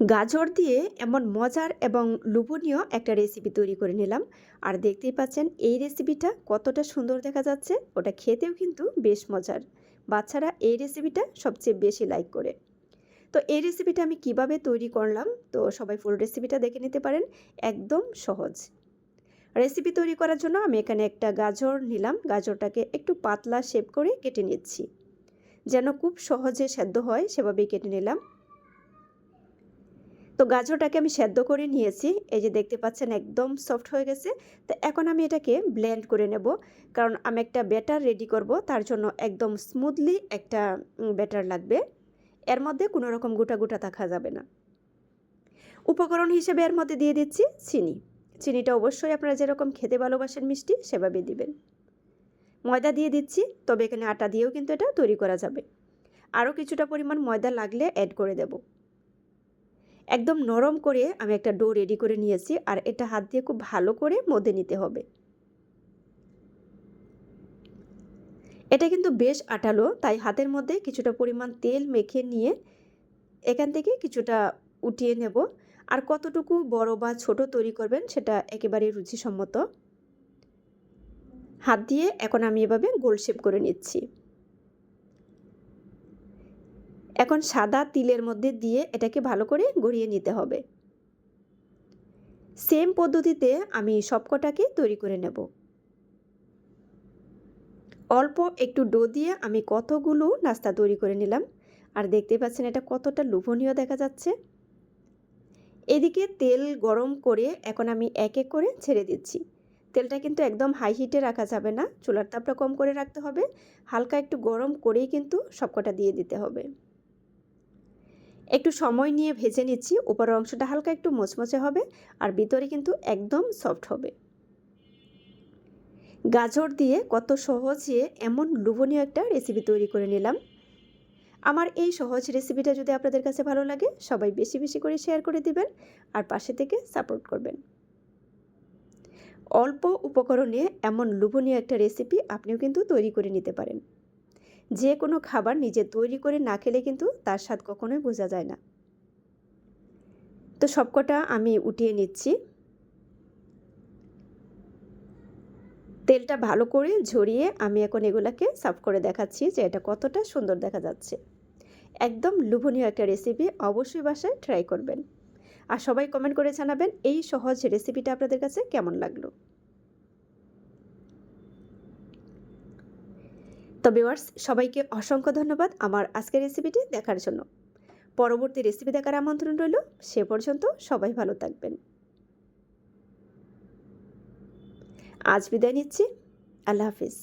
গাজর দিয়ে এমন মজার এবং লোভনীয় একটা রেসিপি তৈরি করে নিলাম। আর দেখতেই পাচ্ছেন, এই রেসিপিটা কতটা সুন্দর দেখা যাচ্ছে, ওটা খেতেও কিন্তু বেশ মজার। বাচ্চারা এই রেসিপিটা সবচেয়ে বেশি লাইক করে। তো এই রেসিপিটা আমি কীভাবে তৈরি করলাম, তো সবাই ফুল রেসিপিটা দেখে নিতে পারেন, একদম সহজ। রেসিপি তৈরি করার জন্য আমি এখানে একটা গাজর নিলাম, গাজরটাকে একটু পাতলা শেপ করে কেটে নিচ্ছি। যেন খুব সহজে সেদ্ধ হয়, সেভাবেই কেটে নিলাম। তো গাজরটাকে আমি সেদ্ধ করে নিয়েছি। এই যে দেখতে পাচ্ছেন একদম সফট হয়ে গেছে। তো এখন আমি এটাকে ব্লেন্ড করে নেব। কারণ আমি একটা ব্যাটার রেডি করব। তার জন্য একদম স্মুথলি একটা ব্যাটার লাগবে। এর মধ্যে কোনো রকম গোটা গোটা থাকা যাবে না। উপকরণ হিসেবে এর মধ্যে দিয়ে দিচ্ছি চিনি। চিনিটা অবশ্যই আপনারা যেরকম খেতে ভালোবাসেন মিষ্টি সেভাবে দিবেন। ময়দা দিয়ে দিচ্ছি। তবে এখানে আটা দিয়েও কিন্তু এটা তৈরি করা যাবে। আরও কিছুটা পরিমাণ ময়দা লাগলে অ্যাড করে দেব। একদম নরম করে আমি একটা ডো রেডি করে নিয়েছি আর এটা হাত দিয়ে খুব ভালো করে মধ্যে নিতে হবে। এটা কিন্তু বেশ আটালো, তাই হাতের মধ্যে কিছুটা পরিমাণ তেল মেখে নিয়ে এখান থেকে কিছুটা উঠিয়ে নেব। আর কতটুকু বড় বা ছোট তৈরি করবেন সেটা একেবারে রুচিসম্মত। হাত দিয়ে এখন আমি এভাবে গোল শেপ করে নিচ্ছি। এখন সাদা তিলের মধ্যে দিয়ে এটাকে ভালো করে গড়িয়ে নিতে হবে। সেম পদ্ধতিতে আমি সবকটাকে তৈরি করে নেব। অল্প একটু ডো দিয়ে আমি কতগুলো নাস্তা তৈরি করে নিলাম। আর দেখতে পাচ্ছেন এটা কতটা লোভনীয় দেখা যাচ্ছে। এদিকে তেল গরম করে এখন আমি এক এক করে ছেড়ে দিচ্ছি। তেলটা কিন্তু একদম হাই হিটে রাখা যাবে না। চুলার তাপটা কম করে রাখতে হবে। হালকা একটু গরম করেই কিন্তু সবকটা দিয়ে দিতে হবে। একটু সময় নিয়ে ভেজে নিচ্ছি। উপরের অংশটা হালকা একটু মোচমোচে হবে আর ভিতরে কিন্তু একদম সফট হবে। গাজর দিয়ে কত সহজে এমন লোভনীয় একটা রেসিপি তৈরি করে নিলাম। আমার এই সহজ রেসিপিটা যদি আপনাদের কাছে ভালো লাগে, সবাই বেশি বেশি করে শেয়ার করে দিবেন আর পাশে থেকে সাপোর্ট করবেন। অল্প উপকরণে এমন লোভনীয় একটা রেসিপি আপনিও কিন্তু তৈরি করে নিতে পারেন। যে কোনো খাবার নিজে তৈরি করে না খেলে কিন্তু তার স্বাদ কখনোই বোঝা যায় না। তো সবকটা আমি উঠিয়ে নিচ্ছি। তেলটা ভালো করে ঝরিয়ে আমি এখন এগুলাকে সার্ভ করে দেখাচ্ছি যে এটা কতটা সুন্দর দেখা যাচ্ছে। একদম লোভনীয় একটা রেসিপি অবশ্যই বাসায় ট্রাই করবেন। আর সবাই কমেন্ট করে জানাবেন এই সহজ রেসিপিটা আপনাদের কাছে কেমন লাগল। তো ভিউয়ার্স সবাইকে অসংখ্য ধন্যবাদ আমার আজকের রেসিপিটি দেখার জন্য। পরবর্তী রেসিপি দেখার আমন্ত্রণ রইল, সে পর্যন্ত সবাই ভালো থাকবেন। আজ বিদায় নিচ্ছি, আল্লাহ হাফিজ।